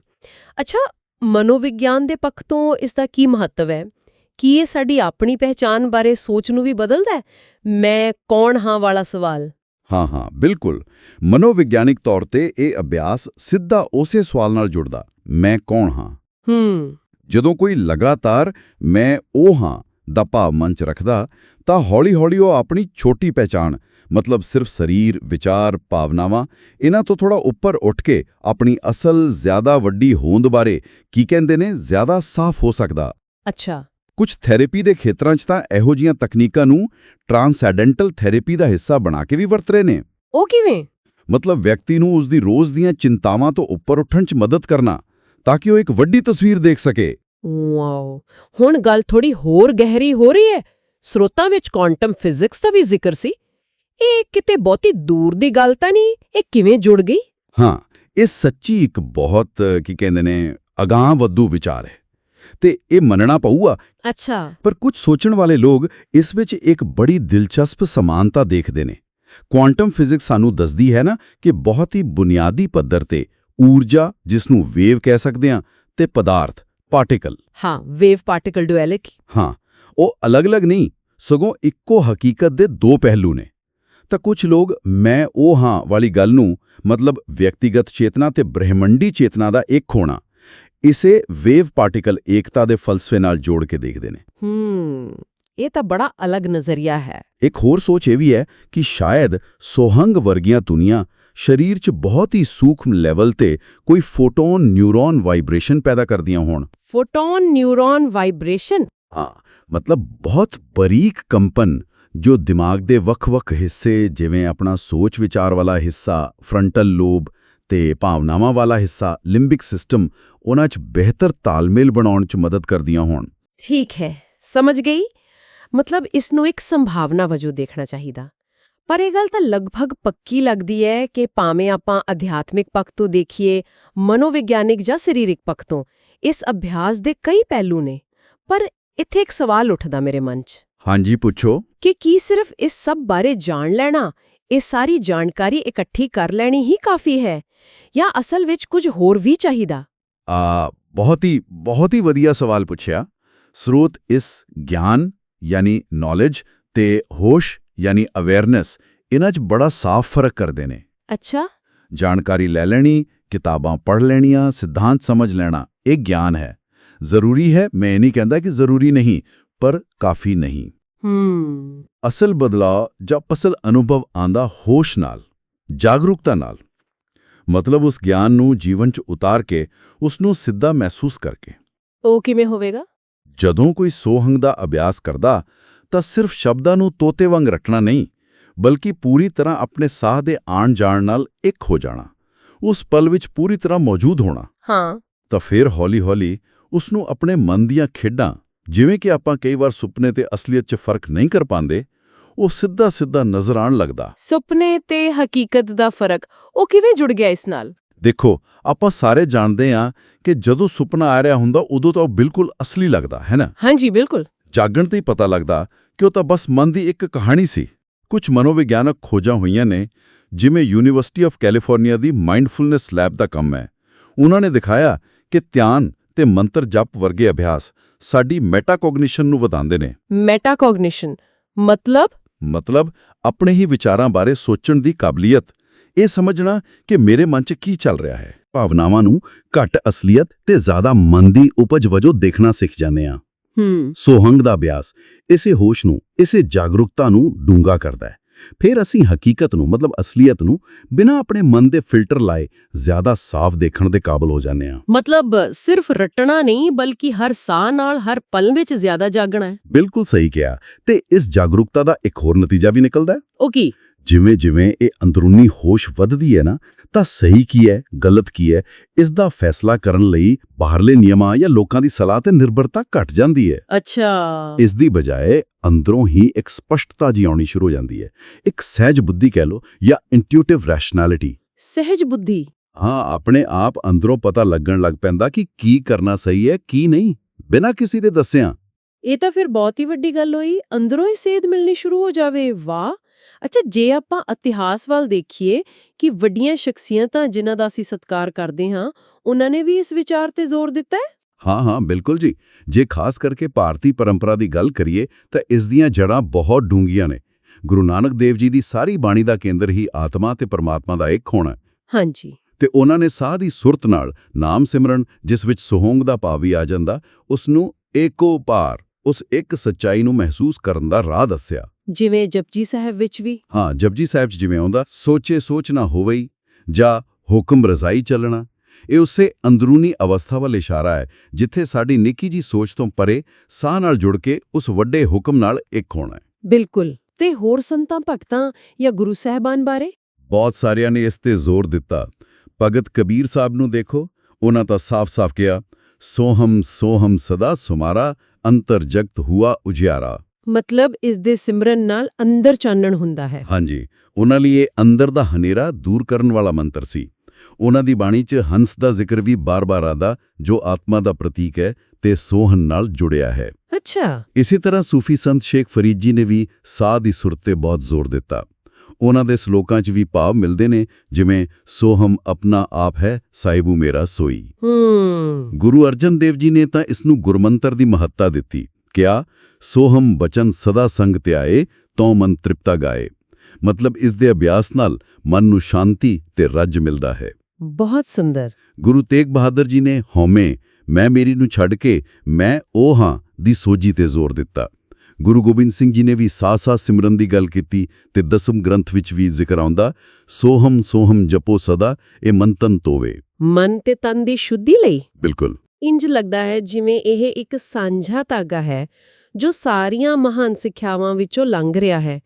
Speaker 1: ਅੱਛਾ ਮਨੋਵਿਗਿਆਨ ਦੇ ਪੱਖ ਤੋਂ ਇਸ ਦਾ ਕੀ ਮਹੱਤਵ ਹੈ? ਕੀ ਇਹ ਸਾਡੀ ਆਪਣੀ ਪਹਿਚਾਨ ਬਾਰੇ ਸੋਚ ਨੂੰ ਵੀ ਬਦਲਦਾ ਹੈ? ਮੈਂ ਕੌਣ ਹਾਂ ਵਾਲਾ ਸਵਾਲ।
Speaker 2: ਹਾਂ ਹਾਂ ਬਿਲਕੁਲ। ਮਨੋਵਿਗਿਆਨਿਕ ਤੌਰ ਤੇ ਇਹ ਅਭਿਆਸ ਸਿੱਧਾ ਉਸੇ ਸਵਾਲ ਨਾਲ ਜੁੜਦਾ ਮੈਂ ਕੌਣ ਹਾਂ?
Speaker 1: ਹੂੰ।
Speaker 2: ਜਦੋਂ ਕੋਈ ਲਗਾਤਾਰ ਮੈਂ ਉਹ ਹਾਂ ਦਾ ਭਾਵ ਮਨ 'ਚ ਰੱਖਦਾ ਤਾਂ ਹੌਲੀ-ਹੌਲੀ ਉਹ ਆਪਣੀ ਛੋਟੀ ਪਹਿਚਾਣ ਮਤਲਬ ਸਿਰਫ ਸਰੀਰ, ਵਿਚਾਰ, ਭਾਵਨਾਵਾਂ ਇਹਨਾਂ ਤੋਂ ਥੋੜਾ ਉੱਪਰ ਉੱਠ ਕੇ ਆਪਣੀ ਅਸਲ ਜ਼ਿਆਦਾ ਵੱਡੀ ਹੋਂਦ ਬਾਰੇ ਕੀ ਕਹਿੰਦੇ ਨੇ ਜ਼ਿਆਦਾ ਸਾਫ਼ ਹੋ ਸਕਦਾ।
Speaker 1: ਅੱਛਾ।
Speaker 2: ਕੁਝ ਥੈਰੇਪੀ ਦੇ ਖੇਤਰਾਂ 'ਚ ਤਾਂ ਇਹੋ ਜੀਆਂ ਤਕਨੀਕਾਂ ਨੂੰ ਟ੍ਰਾਂਸੈਂਡੈਂਟਲ ਥੈਰੇਪੀ ਦਾ ਹਿੱਸਾ ਬਣਾ ਕੇ ਵੀ ਵਰਤ ਰਹੇ ਨੇ।
Speaker 1: ਉਹ ਕਿਵੇਂ?
Speaker 2: ਮਤਲਬ ਵਿਅਕਤੀ ਨੂੰ ਉਸ ਦੀ ਰੋਜ਼ ਦੀਆਂ ਚਿੰਤਾਵਾਂ ਤੋਂ ਉੱਪਰ ਉੱਠਣ 'ਚ ਮਦਦ ਕਰਨਾ ਤਾਂ ਕਿ ਉਹ ਇੱਕ ਵੱਡੀ ਤਸਵੀਰ ਦੇਖ ਸਕੇ।
Speaker 1: ਵਾਓ ਹੁਣ ਗੱਲ ਥੋੜੀ ਹੋਰ ਗਹਿਰੀ ਹੋ ਰਹੀ ਹੈ। ਸਰੋਤਾਂ ਵਿੱਚ ਕੁਆਂਟਮ ਫਿਜ਼ਿਕਸ ਦਾ ਵੀ ਜ਼ਿਕਰ ਸੀ। ਇਹ ਕਿਤੇ ਬਹੁਤੀ ਦੂਰ ਦੀ ਗੱਲ ਤਾਂ ਨਹੀਂ ਇਹ ਕਿਵੇਂ ਜੁੜ ਗਈ?
Speaker 2: ਹਾਂ ਇਹ ਸੱਚੀ ਇੱਕ ਬਹੁਤ ਕੀ ਕਹਿੰਦੇ ਨੇ ਅਗਾਂਹ ਵਧੂ ਵਿਚਾਰ ਹੈ। ਤੇ ਇਹ ਮੰਨਣਾ ਪਊਗਾ।
Speaker 1: ਅੱਛਾ।
Speaker 2: ਪਰ ਕੁਝ ਸੋਚਣ ਵਾਲੇ ਲੋਕ ਇਸ ਵਿੱਚ ਇੱਕ ਬੜੀ ਦਿਲਚਸਪ ਸਮਾਨਤਾ ਦੇਖਦੇ ਨੇ। ਕੁਆਂਟਮ ਫਿਜ਼ਿਕਸ ਸਾਨੂੰ ਦੱਸਦੀ ਹੈ ਨਾ ਕਿ ਬਹੁਤ ਹੀ ਬੁਨਿਆਦੀ ਪੱਧਰ ਤੇ ਊਰਜਾ ਜਿਸ ਨੂੰ ਵੇਵ ਕਹਿ ਸਕਦੇ ਹਾਂ ਤੇ ਪਦਾਰਥ ਪਾਰਟੀਕਲ।
Speaker 1: ਹਾਂ ਵੇਵ ਪਾਰਟੀਕਲ ਡੁਐਲਿਟੀ
Speaker 2: ਹਾਂ ਉਹ ਅਲੱਗ-ਅਲੱਗ ਨਹੀਂ ਸਗੋਂ ਇੱਕੋ ਹਕੀਕਤ ਦੇ ਦੋ ਪਹਿਲੂ ਨੇ। ਤਾਂ ਕੁਝ ਲੋਕ ਮੈਂ ਉਹ ਹਾਂ ਵਾਲੀ ਗੱਲ ਨੂੰ ਮਤਲਬ ਵਿਅਕਤੀਗਤ ਚੇਤਨਾ ਤੇ ਬ੍ਰਹਿਮੰਡੀ ਚੇਤਨਾ ਦਾ ਇੱਕ ਹੋਣਾ ਇਸੇ ਵੇਵ ਪਾਰਟੀਕਲ ਏਕਤਾ ਦੇ ਫਲਸਫੇ ਨਾਲ ਜੋੜ ਕੇ ਦੇਖਦੇ ਨੇ।
Speaker 1: ਹੂੰ ਇਹ ਤਾਂ ਬੜਾ ਅਲੱਗ ਨਜ਼ਰੀਆ ਹੈ।
Speaker 2: ਇੱਕ ਹੋਰ ਸੋਚ ਇਹ ਵੀ ਹੈ ਕਿ ਸ਼ਾਇਦ ਸੋਹੰਗ ਵਰਗੀਆਂ ਦੁਨੀਆਂ ਸਰੀਰ 'ਚ ਬਹੁਤ ਹੀ ਸੂਖਮ ਲੈਵਲ ਤੇ ਕੋਈ ਫੋਟੋਨ ਨਿਊਰੋਨ ਵਾਈਬ੍ਰੇਸ਼ਨ ਪੈਦਾ ਕਰਦੀਆਂ ਹੋਣ।
Speaker 1: ਫੋਟੋਨ ਨਿਊਰੋਨ ਵਾਈਬ੍ਰੇਸ਼ਨ
Speaker 2: ਹਾਂ ਮਤਲਬ ਬਹੁਤ ਬਰੀਕ ਕੰਪਨ ਜੋ ਦਿਮਾਗ ਦੇ ਵੱਖ-ਵੱਖ ਹਿੱਸੇ ਜਿਵੇਂ ਆਪਣਾ ਸੋਚ ਵਿਚਾਰ ਵਾਲਾ ਹਿੱਸਾ ਫਰੰਟਲ ਲੋਬ ਤੇ ਭਾਵਨਾਵਾਂ ਵਾਲਾ ਹਿੱਸਾ ਲਿੰਬਿਕ ਸਿਸਟਮ ਉਹਨਾਂ 'ਚ ਬਿਹਤਰ ਤਾਲਮੇਲ ਬਣਾਉਣ 'ਚ ਮਦਦ ਕਰਦੀਆਂ ਹੋਣ।
Speaker 1: ਠੀਕ ਹੈ ਸਮਝ ਗਈ? ਮਤਲਬ ਇਸ ਨੂੰ ਇੱਕ ਸੰਭਾਵਨਾ ਵਜੋਂ ਦੇਖਣਾ ਚਾਹੀਦਾ। ਪਰ ਇਹ ਗੱਲ ਤਾਂ ਲਗਭਗ ਪੱਕੀ ਲੱਗਦੀ ਹੈ ਕਿ ਭਾਵੇਂ ਆਪਾਂ ਅਧਿਆਤਮਿਕ ਪੱਖ ਤੋਂ ਦੇਖੀਏ ਮਨੋਵਿਗਿਆਨਿਕ ਜਾਂ ਸਰੀਰਕ ਪੱਖ ਤੋਂ ਇਸ ਅਭਿਆਸ ਦੇ ਕਈ ਪਹਿਲੂ ਨੇ। ਪਰ ਇੱਥੇ ਇੱਕ ਸਵਾਲ ਉੱਠਦਾ ਮੇਰੇ ਮਨ 'ਚ।
Speaker 2: ਹਾਂਜੀ ਪੁੱਛੋ।
Speaker 1: ਕਿ ਕੀ ਸਿਰਫ ਇਸ ਸਭ ਬਾਰੇ ਜਾਣ ਲੈਣਾ ਇਹ ਸਾਰੀ ਜਾਣਕਾਰੀ ਇਕੱਠੀ ਕਰ ਲੈਣੀ ਹੀ ਕਾਫੀ ਹੈ? ਜਾਂ ਅਸਲ ਵਿੱਚ ਕੁਝ ਹੋਰ ਵੀ ਚਾਹੀਦਾ?
Speaker 2: ਆ ਬਹੁਤ ਹੀ ਬਹੁਤ ਹੀ ਵਧੀਆ ਸਵਾਲ ਪੁੱਛਿਆ। ਸਰੋਤ ਇਸ ਗਿਆਨ ਯਾਨੀ ਨੌਲੇਜ ਤੇ ਹੋਸ਼ ਯਾਨੀ ਅਵੇਅਰਨੈਸ ਇਹਨਾਂ 'ਚ ਬੜਾ ਸਾਫ਼ ਫ਼ਰਕ ਕਰਦੇ ਨੇ।
Speaker 1: ਅੱਛਾ।
Speaker 2: ਜਾਣਕਾਰੀ ਲੈ ਲੈਣੀ ਕਿਤਾਬਾਂ ਪੜ੍ਹ ਲੈਣੀਆਂ ਸਿਧਾਂਤ ਸਮਝ ਲੈਣਾ ਇਹ ਗਿਆਨ ਹੈ। ਜ਼ਰੂਰੀ ਹੈ ਮੈਂ ਇਹ ਨਹੀਂ ਕਹਿੰਦਾ ਕਿ ਜ਼ਰੂਰੀ ਨਹੀਂ ਪਰ ਕਾਫੀ ਨਹੀਂ।
Speaker 1: ਹੂੰ।
Speaker 2: ਅਸਲ ਬਦਲਾਅ ਜਾਂ ਅਸਲ ਅਨੁਭਵ ਆਂਦਾ ਹੋਸ਼ ਨਾਲ ਜਾਗਰੂਕਤਾ ਨਾਲ। ਮਤਲਬ ਉਸ ਗਿਆਨ ਨੂੰ ਜੀਵਨ 'ਚ ਉਤਾਰ ਕੇ ਉਸ ਨੂੰ ਸਿੱਧਾ ਮਹਿਸੂਸ ਕਰਕੇ।
Speaker 1: ਉਹ ਕਿਵੇਂ ਹੋਵੇਗਾ?
Speaker 2: ਜਦੋਂ ਕੋਈ ਸੋਹੰਗ ਦਾ ਅਭਿਆਸ ਕਰਦਾ ਤਾਂ ਸਿਰਫ ਸ਼ਬਦਾਂ ਨੂੰ ਤੋਤੇ ਵਾਂਗ ਰੱਟਣਾ ਨਹੀਂ ਬਲਕਿ ਪੂਰੀ ਤਰ੍ਹਾਂ ਆਪਣੇ ਸਾਹ ਦੇ ਆਣ ਜਾਣ ਨਾਲ ਇੱਕ ਹੋ ਜਾਣਾ ਉਸ ਪਲ ਵਿੱਚ ਪੂਰੀ ਤਰ੍ਹਾਂ ਮੌਜੂਦ ਹੋਣਾ।
Speaker 1: ਹਾਂ।
Speaker 2: ਤਾਂ ਫਿਰ ਹੌਲੀ-ਹੌਲੀ ਉਸ ਨੂੰ ਆਪਣੇ ਮਨ ਦੀਆਂ ਖੇਡਾਂ ਜਿਵੇਂ ਕਿ ਆਪਾਂ ਕਈ ਵਾਰ ਸੁਪਨੇ ਤੇ ਅਸਲੀਅਤ 'ਚ ਫ਼ਰਕ ਨਹੀਂ ਕਰ ਪਾਉਂਦੇ ਉਹ ਸਿੱਧਾ-ਸਿੱਧਾ ਨਜ਼ਰ ਆਣ ਲੱਗਦਾ।
Speaker 1: ਸੁਪਨੇ ਤੇ ਹਕੀਕਤ ਦਾ ਫ਼ਰਕ ਉਹ ਕਿਵੇਂ ਜੁੜ ਗਿਆ ਇਸ ਨਾਲ?
Speaker 2: ਦੇਖੋ ਆਪਾਂ ਸਾਰੇ ਜਾਣਦੇ ਹਾਂ ਕਿ ਜਦੋਂ ਸੁਪਨਾ ਆ ਰਿਹਾ ਹੁੰਦਾ ਉਦੋਂ ਤਾਂ ਉਹ ਬਿਲਕੁਲ ਅਸਲੀ ਲੱਗਦਾ ਹੈ ਨਾ?
Speaker 1: ਹਾਂਜੀ ਬਿਲਕੁਲ।
Speaker 2: ਜਾਗਣ ਤੇ ਹੀ ਪਤਾ ਲੱਗਦਾ ਕਿ ਉਹ ਤਾਂ ਬਸ ਮਨ ਦੀ ਇੱਕ ਕਹਾਣੀ ਸੀ। ਕੁਝ ਮਨੋਵਿਗਿਆਨਕ ਖੋਜਾਂ ਹੋਈਆਂ ਨੇ ਜਿਵੇਂ ਯੂਨੀਵਰਸਿਟੀ ਆਫ ਕੈਲੀਫੋਰਨੀਆ ਦੀ ਮਾਈਂਡਫੁਲਨੈਸ ਲੈਬ ਦਾ ਕੰਮ ਹੈ। ਉਹਨਾਂ ਨੇ ਦਿਖਾਇਆ ਕਿ ਧਿਆਨ ਤੇ ਮੰਤਰ ਜਪ ਵਰਗੇ ਅਭਿਆਸ ਸਾਡੀ ਮੈਟਾਕੋਗਨੀਸ਼ਨ ਨੂੰ ਵਧਾਉਂਦੇ ਨੇ।
Speaker 1: ਮੈਟਾਕੋਗਨੀਸ਼ਨ ਮਤਲਬ
Speaker 2: ਮਤਲਬ ਆਪਣੇ ਹੀ ਵਿਚਾਰਾਂ ਬਾਰੇ ਸੋਚਣ ਦੀ ਕਾਬਲੀਅਤ। ਇਹ ਸਮਝਣਾ ਕਿ ਮੇਰੇ ਮਨ 'ਚ ਕੀ ਚੱਲ ਰਿਹਾ ਹੈ। ਭਾਵਨਾਵਾਂ ਨੂੰ ਘੱਟ ਅਸਲੀਅਤ ਤੇ ਜ਼ਿਆਦਾ ਮਨ ਦੀ ਉਪਜ ਵਜੋਂ ਦੇਖਣਾ ਸਿੱਖ ਜਾਂਦੇ ਹਾਂ।
Speaker 1: ਹੂੰ।
Speaker 2: ਸੋਹੰਗ ਦਾ ਅਭਿਆਸ ਇਸੇ ਹੋਸ਼ ਨੂੰ ਇਸੇ ਜਾਗਰੂਕਤਾ ਨੂੰ ਡੂੰਗਾ ਕਰਦਾ ਹੈ। ਫਿਰ ਅਸੀਂ ਹਕੀਕਤ ਨੂੰ ਮਤਲਬ ਅਸਲੀਅਤ ਨੂੰ ਬਿਨਾਂ ਆਪਣੇ ਮਨ ਦੇ ਫਿਲਟਰ ਲਾਏ ਜ਼ਿਆਦਾ ਸਾਫ਼ ਦੇਖਣ ਦੇ ਕਾਬਲ ਹੋ ਜਾਂਦੇ ਹਾਂ।
Speaker 1: ਮਤਲਬ ਸਿਰਫ ਰਟਣਾ ਨਹੀਂ ਬਲਕਿ ਹਰ ਸਾਹ ਨਾਲ ਹਰ ਪਲ ਵਿੱਚ ਜ਼ਿਆਦਾ ਜਾਗਣਾ ਹੈ।
Speaker 2: ਬਿਲਕੁਲ ਸਹੀ ਕਿਹਾ। ਤੇ ਇਸ ਜਾਗਰੂਕਤਾ ਦਾ ਇੱਕ ਹੋਰ ਨਤੀਜਾ ਵੀ ਨਿਕਲਦਾ ਹੈ।
Speaker 1: ਉਹ ਕੀ?
Speaker 2: ਜਿਵੇਂ ਜਿਵੇਂ ਇਹ ਅੰਦਰੂਨੀ ਹੋਸ਼ ਵੱਧਦੀ ਹੈ ਨਾ ਤਾਂ ਸਹੀ ਕੀ ਹੈ ਗਲਤ ਕੀ ਹੈ ਇਸ ਦਾ ਫੈਸਲਾ ਕਰਨ ਲਈ ਬਾਹਰਲੇ ਨਿਯਮਾਂ ਜਾਂ ਲੋਕਾਂ ਦੀ ਸਲਾਹ ਤੇ ਨਿਰਭਰਤਾ ਘਟ ਜਾਂਦੀ ਹੈ।
Speaker 1: ਅੱਛਾ।
Speaker 2: ਇਸ ਦੀ ਬਜਾਏ ਅੰਦਰੋਂ ਹੀ ਇੱਕ ਸਪਸ਼ਟਤਾ ਜੀ ਆਉਣੀ ਸ਼ੁਰੂ ਹੋ ਜਾਂਦੀ ਹੈ। ਇੱਕ ਸਹਿਜ ਬੁੱਧੀ ਕਹਿ ਲਓ ਜਾਂ ਇੰਟੂਇਟਿਵ ਰੈਸ਼ਨੈਲਿਟੀ
Speaker 1: ਸਹਿਜ ਬੁੱਧੀ?
Speaker 2: ਹਾਂ ਆਪਣੇ ਆਪ ਅੰਦਰੋਂ ਪਤਾ ਲੱਗਣ ਲੱਗ ਪੈਂਦਾ ਕਿ ਕੀ ਕਰਨਾ ਸਹੀ ਹੈ ਕੀ ਨਹੀਂ। ਬਿਨਾਂ ਕਿਸੇ ਦੇ ਦੱਸਿਆਂ।
Speaker 1: ਇਹ ਤਾਂ ਫਿਰ ਬਹੁਤ ਹੀ ਵੱਡੀ ਗੱਲ ਹੋਈ। ਅੰਦਰੋਂ ਹੀ ਸੇਧ ਮਿਲਣੀ ਸ਼ੁਰੂ ਹੋ ਜਾਵੇ। ਵਾਹ! ਅੱਛਾ ਜੇ ਆਪਾਂ ਇਤਿਹਾਸ ਵੱਲ ਦੇਖੀਏ ਕਿ ਵੱਡੀਆਂ ਸ਼ਖਸੀਅਤਾਂ ਜਿਨ੍ਹਾਂ ਦਾ ਅਸੀਂ ਸਤਿਕਾਰ ਕਰਦੇ ਹਾਂ ਉਹਨਾਂ ਨੇ ਵੀ ਇਸ ਵਿਚਾਰ ਤੇ ਜ਼ੋਰ ਦਿੱਤਾ ਹੈ?
Speaker 2: ਹਾਂ ਹਾਂ ਬਿਲਕੁਲ ਜੀ। ਜੇ ਖਾਸ ਕਰਕੇ ਭਾਰਤੀ ਪਰੰਪਰਾ ਦੀ ਗੱਲ ਕਰੀਏ ਤਾਂ ਇਸ ਦੀਆਂ ਜੜ੍ਹਾਂ ਬਹੁਤ ਡੂੰਘੀਆਂ ਨੇ। ਗੁਰੂ ਨਾਨਕ ਦੇਵ ਜੀ ਦੀ ਸਾਰੀ ਬਾਣੀ ਦਾ ਕੇਂਦਰ ਹੀ ਆਤਮਾ ਤੇ ਪਰਮਾਤਮਾ ਦਾ ਇੱਕ ਹੋਣਾ ਹੈ।
Speaker 1: ਹਾਂਜੀ।
Speaker 2: ਤੇ ਉਹਨਾਂ ਨੇ ਸਾਹ ਦੀ ਸੁਰਤ ਨਾਲ ਨਾਮ ਸਿਮਰਨ ਜਿਸ ਵਿੱਚ ਸੋਹੰਗ ਦਾ ਭਾਵ ਵੀ ਆ ਜਾਂਦਾ ਉਸ ਨੂੰ ਏਕੋ ਪਾਰ ਉਸ ਇੱਕ ਸੱਚਾਈ ਨੂੰ ਮਹਿਸੂਸ ਕਰਨ ਦਾ ਰਾਹ ਦੱਸਿਆ।
Speaker 1: ਜਿਵੇਂ ਜਪਜੀ ਸਾਹਿਬ ਵਿੱਚ ਵੀ।
Speaker 2: ਹਾਂ ਜਪਜੀ ਸਾਹਿਬ 'ਚ ਜਿਵੇਂ ਆਉਂਦਾ ਸੋਚੇ ਸੋਚ ਨਾ ਹੋਵਈ ਜਾਂ ਹੁਕਮ ਰਜ਼ਾਈ ਚੱਲਣਾ। ਇਹ ਉਸੇ ਅੰਦਰੂਨੀ ਅਵਸਥਾ ਵੱਲ ਇਸ਼ਾਰਾ ਹੈ ਜਿੱਥੇ ਸਾਡੀ ਨਿੱਕੀ ਜੀ ਸੋਚ ਤੋਂ ਪਰੇ ਸਾਹ ਨਾਲ ਜੁੜ ਕੇ ਉਸ ਵੱਡੇ ਹੁਕਮ ਨਾਲ ਇੱਕ ਹੋਣਾ ਹੈ।
Speaker 1: ਬਿਲਕੁਲ। ਤੇ ਹੋਰ ਸੰਤਾਂ ਭਗਤਾਂ ਜਾਂ ਗੁਰੂ ਸਾਹਿਬਾਨ ਬਾਰੇ?
Speaker 2: ਬਹੁਤ ਸਾਰਿਆਂ ਨੇ ਇਸ ਤੇ ਜ਼ੋਰ ਦਿੱਤਾ। ਭਗਤ ਕਬੀਰ ਸਾਹਿਬ ਨੂੰ ਦੇਖੋ ਉਹਨਾਂ ਤਾਂ ਸਾਫ਼-ਸਾਫ਼ ਕਿਹਾ ਸੋਹਮ ਸੋਹਮ ਸਦਾ ਸੁਮਾਰਾ ਅੰਤਰ ਜਗਤ ਹੁਆ ਉਜਿਆਰਾ।
Speaker 1: ਮਤਲਬ ਇਸ ਦੇ ਸਿਮਰਨ ਨਾਲ ਅੰਦਰ ਚਾਨਣ ਹੁੰਦਾ ਹੈ।
Speaker 2: ਹਾਂਜੀ ਉਹਨਾਂ ਲਈ ਇਹ ਅੰਦਰ ਦਾ ਹਨੇਰਾ ਦੂਰ ਕਰਨ ਵਾਲਾ ਮੰਤਰ ਸੀ। ਉਹਨਾਂ ਦੀ ਬਾਣੀ 'ਚ ਹੰਸ ਦਾ ਜ਼ਿਕਰ ਵੀ ਬਾਰ-ਬਾਰ ਆਉਂਦਾ ਜੋ ਆਤਮਾ ਦਾ ਪ੍ਰਤੀਕ ਹੈ ਤੇ ਸੋਹਨ ਨਾਲ ਜੁੜਿਆ ਹੈ।
Speaker 1: ਅੱਛਾ।
Speaker 2: ਇਸੇ ਤਰ੍ਹਾਂ ਸੂਫੀ ਸੰਤ ਸ਼ੇਖ ਫਰੀਦ ਜੀ ਨੇ ਵੀ ਸਾਹ ਦੀ ਸੁਰਤ ਤੇ ਬਹੁਤ ਜ਼ੋਰ ਦਿੱਤਾ। ਉਹਨਾਂ ਦੇ ਸ਼ਲੋਕਾਂ 'ਚ ਵੀ ਭਾਵ ਮਿਲਦੇ ਨੇ ਜਿਵੇਂ ਸੋਹਮ ਆਪਣਾ ਆਪ ਹੈ ਸਾਹਿਬੂ ਮੇਰਾ ਸੋਈ।
Speaker 1: ਹੂੰ।
Speaker 2: ਗੁਰੂ ਅਰਜਨ ਦੇਵ ਜੀ ਨੇ ਤਾਂ ਇਸ ਨੂੰ ਗੁਰਮੰਤਰ ਦੀ ਮਹੱਤਤਾ ਦਿੱਤੀ। ਕਿਹਾ ਸੋਹਮ ਬਚਨ ਸਦਾ ਸੰਗ ਧਿਆਏ ਤਉ ਮਨ ਤ੍ਰਿਪਤਾ ਗਾਏ। ਮਤਲਬ ਇਸ ਦੇ ਅਭਿਆਸ ਨਾਲ ਮਨ ਨੂੰ ਸ਼ਾਂਤੀ ਤੇ ਰੱਜ ਮਿਲਦਾ ਹੈ।
Speaker 1: ਬਹੁਤ ਸੁੰਦਰ।
Speaker 2: ਗੁਰੂ ਤੇਗ ਬਹਾਦਰ ਜੀ ਨੇ ਹਉਮੈ ਮੈਂ ਮੇਰੀ ਨੂੰ ਛੱਡ ਕੇ ਮੈਂ ਉਹ ਹਾਂ ਦੀ ਸੋਝੀ ਤੇ ਜ਼ੋਰ ਦਿੱਤਾ। ਗੁਰੂ ਗੋਬਿੰਦ ਸਿੰਘ ਜੀ ਨੇ ਵੀ ਸਾਸਾ ਸਿਮਰਨ ਦੀ ਗੱਲ ਕੀਤੀ ਤੇ ਦਸਮ ਗ੍ਰੰਥ ਵਿੱਚ ਵੀ ਜ਼ਿਕਰ ਆਉਂਦਾ ਸੋਹਮ ਸੋਹਮ ਜਪੋ ਸਦਾ ਇਹ ਮੰਤਨ ਤੋਵੇ।
Speaker 1: ਮਨ ਤੇ ਤਨ ਦੀ ਸ਼ੁੱਧੀ ਲਈ?
Speaker 2: ਬਿਲਕੁਲ।
Speaker 1: ਇੰਜ ਲੱਗਦਾ ਹੈ ਜਿਵੇਂ ਇਹ ਇੱਕ ਸਾਂਝਾ ਧਾਗਾ ਹੈ ਜੋ ਸਾਰੀਆਂ ਮਹਾਨ ਸਿੱਖਿਆਵਾਂ ਵਿੱਚੋਂ ਲੰਘ ਰਿਹਾ ਹੈ।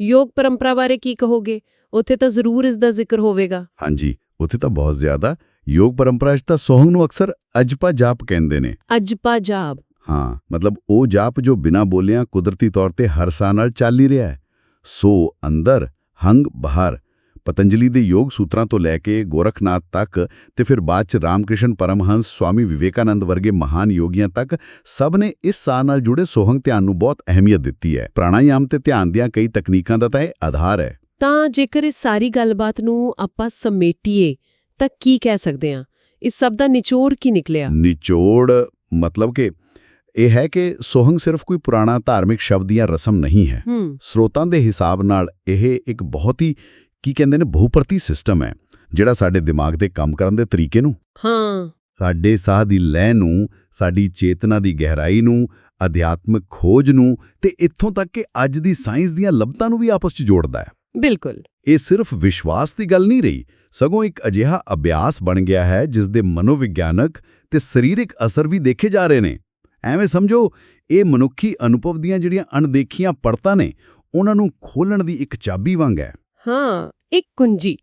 Speaker 1: ਯੋਗ ਪਰੰਪਰਾ ਬਾਰੇ ਕੀ ਕਹੋਗੇ? ਉੱਥੇ ਤਾਂ ਜ਼ਰੂਰ ਇਸ ਦਾ ਜ਼ਿਕਰ ਹੋਵੇਗਾ।
Speaker 2: ਹਾਂਜੀ ਉੱਥੇ ਤਾਂ ਬਹੁਤ ਜ਼ਿਆਦਾ। ਯੋਗ ਪਰੰਪਰਾ 'ਚ ਤਾਂ ਸੋਹੰਗ ਨੂੰ ਅਕਸਰ ਅਜਪਾ ਜਾਪ ਕਹਿੰਦੇ ਨੇ।
Speaker 1: ਅਜਪਾ ਜਾਬ
Speaker 2: ਹਾਂ ਮਤਲਬ ਉਹ ਜਾਪ ਜੋ ਬਿਨਾਂ ਬੋਲਿਆਂ ਕੁਦਰਤੀ ਤੌਰ ਤੇ ਹਰ ਸਾਹ ਨਾਲ ਚੱਲ ਹੀ ਰਿਹਾ ਹੈ। ਸੋ ਅੰਦਰ ਹੰਗ ਬਾਹਰ ਪਤੰਜਲੀ ਦੇ ਯੋਗ ਸੂਤਰਾਂ ਤੋਂ ਲੈ ਕੇ ਗੋਰਖਨਾਥ ਤੱਕ ਤੇ ਫਿਰ ਬਾਅਦ ਚ ਰਾਮਕ੍ਰਿਸ਼ਨ ਪਰਮਹੰਸ ਸਵਾਮੀ ਵਿਵੇਕਾਨੰਦ ਵਰਗੇ ਮਹਾਨ ਯੋਗੀਆਂ ਤੱਕ ਸਭ ਨੇ ਇਸ ਸਾਹ ਨਾਲ ਜੁੜੇ ਸੋਹੰਗ ਧਿਆਨ ਨੂੰ ਬਹੁਤ ਅਹਿਮੀਅਤ ਦਿੱਤੀ ਹੈ। ਪ੍ਰਾਣਾਯਾਮ ਤੇ ਧਿਆਨ ਦੀਆਂ ਕਈ ਤਕਨੀਕਾਂ ਦਾ ਤਾਂ ਇਹ ਆਧਾਰ ਹੈ।
Speaker 1: ਤਾਂ ਜੇਕਰ ਇਸ ਸਾਰੀ ਗੱਲਬਾਤ ਨੂੰ ਆਪਾਂ ਸਮੇਟੀਏ ਤਾਂ ਕੀ ਕਹਿ ਸਕਦੇ ਹਾਂ? ਇਸ ਸਭ ਦਾ ਨਿਚੋੜ ਕੀ ਨਿਕਲਿਆ?
Speaker 2: ਨਿਚੋੜ ਮਤਲਬ ਕਿ ਇਹ ਹੈ ਕਿ ਸੋਹੰਗ ਸਿਰਫ ਕੋਈ ਪੁਰਾਣਾ ਧਾਰਮਿਕ ਸ਼ਬਦ ਜਾਂ ਰਸਮ ਨਹੀਂ ਹੈ। ਸਰੋਤਾਂ ਦੇ ਹਿਸਾਬ ਨਾਲ ਇਹ ਇੱਕ ਬਹੁਤ ਹੀ ਕੀ ਕਹਿੰਦੇ ਨੇ ਬਹੁਪਰਤੀ ਸਿਸਟਮ ਹੈ ਜਿਹੜਾ ਸਾਡੇ ਦਿਮਾਗ ਦੇ ਕੰਮ ਕਰਨ ਦੇ ਤਰੀਕੇ ਨੂੰ।
Speaker 1: ਹਾਂ।
Speaker 2: ਸਾਡੇ ਸਾਹ ਦੀ ਲੈਅ ਨੂੰ ਸਾਡੀ ਚੇਤਨਾ ਦੀ ਗਹਿਰਾਈ ਨੂੰ ਅਧਿਆਤਮਿਕ ਖੋਜ ਨੂੰ ਤੇ ਇੱਥੋਂ ਤੱਕ ਕਿ ਅੱਜ ਦੀ ਸਾਇੰਸ ਦੀਆਂ ਲੱਭਤਾਂ ਨੂੰ ਵੀ ਆਪਸ 'ਚ ਜੋੜਦਾ ਹੈ।
Speaker 1: ਬਿਲਕੁਲ।
Speaker 2: ਇਹ ਸਿਰਫ ਵਿਸ਼ਵਾਸ ਦੀ ਗੱਲ ਨਹੀਂ ਰਹੀ ਸਗੋਂ ਇੱਕ ਅਜਿਹਾ ਅਭਿਆਸ ਬਣ ਗਿਆ ਹੈ ਜਿਸ ਦੇ ਮਨੋਵਿਗਿਆਨਕ ਤੇ ਸਰੀਰਕ ਅਸਰ ਵੀ ਦੇਖੇ ਜਾ ਰਹੇ ਨੇ। ਐਵੇਂ ਸਮਝੋ ਇਹ ਮਨੁੱਖੀ ਅਨੁਭਵ ਦੀਆਂ ਜਿਹੜੀਆਂ ਅਣਦੇਖੀਆਂ ਪਰਤਾਂ ਨੇ ਉਹਨਾਂ ਨੂੰ ਖੋਲਣ ਦੀ ਇੱਕ ਚਾਬੀ ਵਾਂਗ ਹੈ।
Speaker 1: ਹਾਂ ਇੱਕ ਕੁੰਜੀ।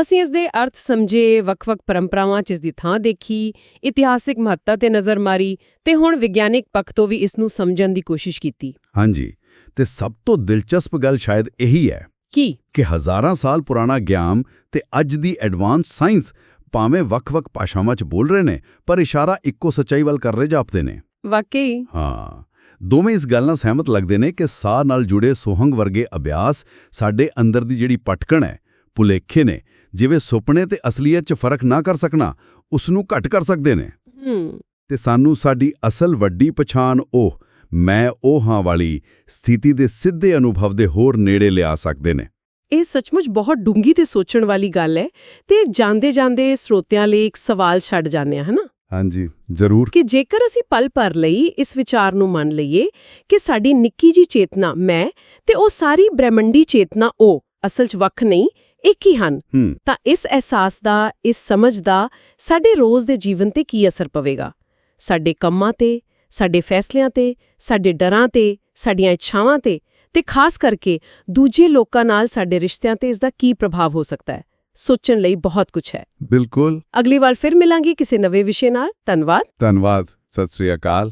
Speaker 1: ਅਸੀਂ ਇਸ ਦੇ ਅਰਥ ਸਮਝੇ ਵੱਖ-ਵੱਖ ਪਰੰਪਰਾਵਾਂ 'ਚ ਇਸ ਦੀ ਥਾਂ ਦੇਖੀ ਇਤਿਹਾਸਿਕ ਮਹੱਤਤਾ ਤੇ ਨਜ਼ਰ ਮਾਰੀ ਤੇ ਹੁਣ ਵਿਗਿਆਨਿਕ ਪੱਖ ਤੋਂ ਵੀ ਇਸ ਨੂੰ ਸਮਝਣ ਦੀ ਕੋਸ਼ਿਸ਼ ਕੀਤੀ।
Speaker 2: ਹਾਂਜੀ ਤੇ ਸਭ ਤੋਂ ਦਿਲਚਸਪ ਗੱਲ ਸ਼ਾਇਦ ਇਹੀ ਹੈ
Speaker 1: ਕੀ?
Speaker 2: ਕਿ ਹਜ਼ਾਰਾਂ ਸਾਲ ਪੁਰਾਣਾ ਗਿਆਨ ਤੇ ਅੱਜ ਦੀ ਐਡਵਾਂਸ ਸਾਇੰਸ ਭਾਵੇਂ ਵੱਖ-ਵੱਖ ਭਾਸ਼ਾਵਾਂ 'ਚ ਬੋਲ ਰਹੇ ਨੇ ਪਰ ਇਸ਼ਾਰਾ ਇੱਕੋ ਸੱਚਾਈ ਵੱਲ ਕਰ ਰਹੇ ਜਾਪਦੇ ਨੇ।
Speaker 1: ਵਾਕਈ?
Speaker 2: ਹਾਂ। ਦੋਵੇਂ ਇਸ ਗੱਲ ਨਾਲ ਸਹਿਮਤ ਲੱਗਦੇ ਨੇ ਕਿ ਸਾਹ ਨਾਲ ਜੁੜੇ ਸੋਹੰਗ ਵਰਗੇ ਅਭਿਆਸ ਸਾਡੇ ਅੰਦਰ ਦੀ ਜਿਹੜੀ ਪਟਕਣ ਹੈ ਭੁਲੇਖੇ ਨੇ। ਜਿਵੇਂ ਸੁਪਨੇ ਤੇ ਅਸਲੀਅਤ 'ਚ ਫ਼ਰਕ ਨਾ ਕਰ ਸਕਣਾ ਉਸ ਨੂੰ ਘਟ ਕਰ ਸਕਦੇ ਨੇ। ਤੇ ਸਾਨੂੰ ਸਾਡੀ ਅਸਲ ਵੱਡੀ ਪਛਾਣ ਉਹ ਮੈਂ ਉਹ ਹਾਂ ਵਾਲੀ ਸਥਿਤੀ ਦੇ ਸਿੱਧੇ ਅਨੁਭਵ ਦੇ ਹੋਰ ਨੇੜੇ ਲਿਆ ਸਕਦੇ ਨੇ।
Speaker 1: ਇਹ ਸੱਚਮੁੱਚ ਬਹੁਤ ਡੂੰਗੀ ਤੇ ਸੋਚਣ ਵਾਲੀ ਗੱਲ ਹੈ ਤੇ ਜਾਂਦੇ ਜਾਂਦੇ ਸਰੋਤਿਆਂ ਲਈ ਇੱਕ ਸਵਾਲ ਛੱਡ ਜਾਂਦੇ ਆ ਹਨਾ?
Speaker 2: ਹਾਂਜੀ ਜ਼ਰੂਰ।
Speaker 1: ਕਿ ਜੇਕਰ ਅਸੀਂ ਪਲ ਭਰ ਲਈ ਇਸ ਵਿਚਾਰ ਨੂੰ ਮੰਨ ਲਈਏ ਕਿ ਸਾਡੀ ਨਿੱਕੀ ਜੀ ਚੇਤਨਾ ਮੈਂ ਤੇ ਉਹ ਸਾਰੀ ਬ੍ਰਹਿਮੰਡੀ ਚੇਤਨਾ ਉਹ ਅਸਲ 'ਚ ਵੱਖ ਨਹੀਂ ਇੱਕ ਹੀ ਹਨ ਤਾਂ ਇਸ ਅਹਿਸਾਸ ਦਾ ਇਸ ਸਮਝ ਦਾ ਸਾਡੇ ਰੋਜ਼ ਦੇ ਜੀਵਨ ਤੇ ਕੀ ਅਸਰ ਪਵੇਗਾ? ਸਾਡੇ ਕੰਮਾਂ ਤੇ ਸਾਡੇ ਫੈਸਲਿਆਂ ਤੇ ਸਾਡੇ ਡਰਾਂ ਤੇ ਸਾਡੀਆਂ ਇੱਛਾਵਾਂ ਤੇ ਤੇ ਖਾਸ ਕਰਕੇ ਦੂਜੇ ਲੋਕਾਂ ਨਾਲ ਸਾਡੇ ਰਿਸ਼ਤਿਆਂ ਤੇ ਇਸ ਦਾ ਕੀ ਪ੍ਰਭਾਵ ਹੋ ਸਕਦਾ ਹੈ? ਸੋਚਣ ਲਈ ਬਹੁਤ ਕੁਝ ਹੈ।
Speaker 2: ਬਿਲਕੁਲ।
Speaker 1: ਅਗਲੀ ਵਾਰ ਫਿਰ ਮਿਲਾਂਗੇ ਕਿਸੇ ਨਵੇਂ ਵਿਸ਼ੇ ਨਾਲ। ਧੰਨਵਾਦ।
Speaker 2: ਧੰਨਵਾਦ। ਸਤਿ ਸ੍ਰੀ ਅਕਾਲ।